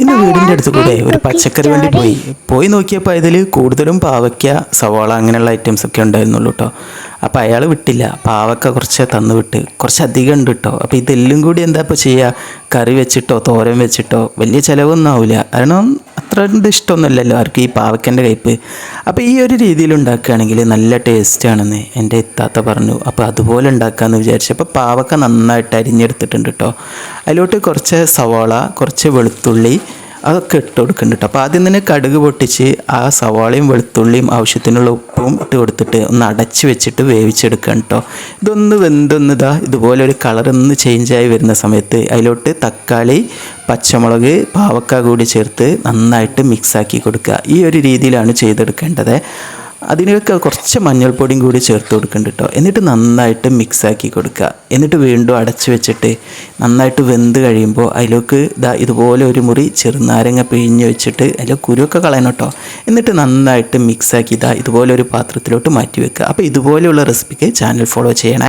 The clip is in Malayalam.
ഇന്ന് വീടിന്റെ അടുത്ത് കൂടെ ഒരു പച്ചക്കറി വണ്ടി പോയി. പോയി നോക്കിയപ്പോൾ അതിൽ കൂടുതലും പാവയ്ക്ക സവാള അങ്ങനെയുള്ള ഐറ്റംസ് ഒക്കെ ഉണ്ടായിരുന്നുള്ളൂ കേട്ടോ അപ്പോൾ അയാൾ വിട്ടില്ല. പാവക്ക കുറച്ച് തന്നു വിട്ട്. കുറച്ച് അധികം ഉണ്ട് കേട്ടോ അപ്പോൾ ഇതെല്ലാം കൂടി എന്താ ഇപ്പോൾ ചെയ്യുക കറി വെച്ചിട്ടോ തോരൻ വെച്ചിട്ടോ? വലിയ ചിലവൊന്നും ആവില്ല കാരണം അത്ര ഇഷ്ടമൊന്നുമില്ലല്ലോ ഇഷ്ടമൊന്നുമല്ലല്ലോ ആർക്കും ഈ പാവയ്ക്കന്റെ കയ്പ്പ്. അപ്പോൾ ഈ ഒരു രീതിയിൽ ഉണ്ടാക്കുകയാണെങ്കിൽ നല്ല ടേസ്റ്റാണെന്ന് എന്റെ ഇത്താത്ത പറഞ്ഞു. അപ്പോൾ അതുപോലെ ഉണ്ടാക്കാമെന്ന് വിചാരിച്ചു. അപ്പോൾ പാവക്ക നന്നായിട്ട് അരിഞ്ഞെടുത്തിട്ടുണ്ട് കേട്ടോ. അതിലോട്ട് കുറച്ച് സവാള കുറച്ച് വെളുത്തുള്ളി അതൊക്കെ ഇട്ട് കൊടുക്കുന്നുണ്ട് അപ്പോൾ ആദ്യം തന്നെ കടുക് പൊട്ടിച്ച് ആ സവാളയും വെളുത്തുള്ളിയും ആവശ്യത്തിനുള്ള ഉപ്പും ഇട്ട് കൊടുത്തിട്ട് ഒന്ന് അടച്ച് വെച്ചിട്ട് വേവിച്ചെടുക്കണം കേട്ടോ ഇതൊന്ന് വെന്തൊന്ന് ഇതാ ഇതുപോലെ ഒരു കളറൊന്ന് ചേഞ്ചായി വരുന്ന സമയത്ത് അതിലോട്ട് തക്കാളി പച്ചമുളക് പാവക്ക കൂടി ചേർത്ത് നന്നായിട്ട് മിക്സാക്കി കൊടുക്കുക. ഈ ഒരു രീതിയിലാണ് ചെയ്തെടുക്കേണ്ടത്. അതിനൊക്കെ കുറച്ച് മഞ്ഞൾപ്പൊടിയും കൂടി ചേർത്ത് കൊടുക്കുന്നുണ്ട് കേട്ടോ എന്നിട്ട് നന്നായിട്ട് മിക്സാക്കി കൊടുക്കുക. എന്നിട്ട് വീണ്ടും അടച്ച് വെച്ചിട്ട് നന്നായിട്ട് വെന്ത് കഴിയുമ്പോൾ അതിലേക്ക് ഇതാ ഇതുപോലെ ഒരു മുറി ചെറുനാരങ്ങ പിഴിഞ്ഞ് വെച്ചിട്ട് അതിൽ കുരുവൊക്കെ കളയണം കേട്ടോ എന്നിട്ട് നന്നായിട്ട് മിക്സാക്കി ഇതാ ഇതുപോലെ ഒരു പാത്രത്തിലോട്ട് മാറ്റി വെക്കുക. അപ്പോൾ ഇതുപോലെയുള്ള റെസിപ്പിക്ക് ചാനൽ ഫോളോ ചെയ്യണേ.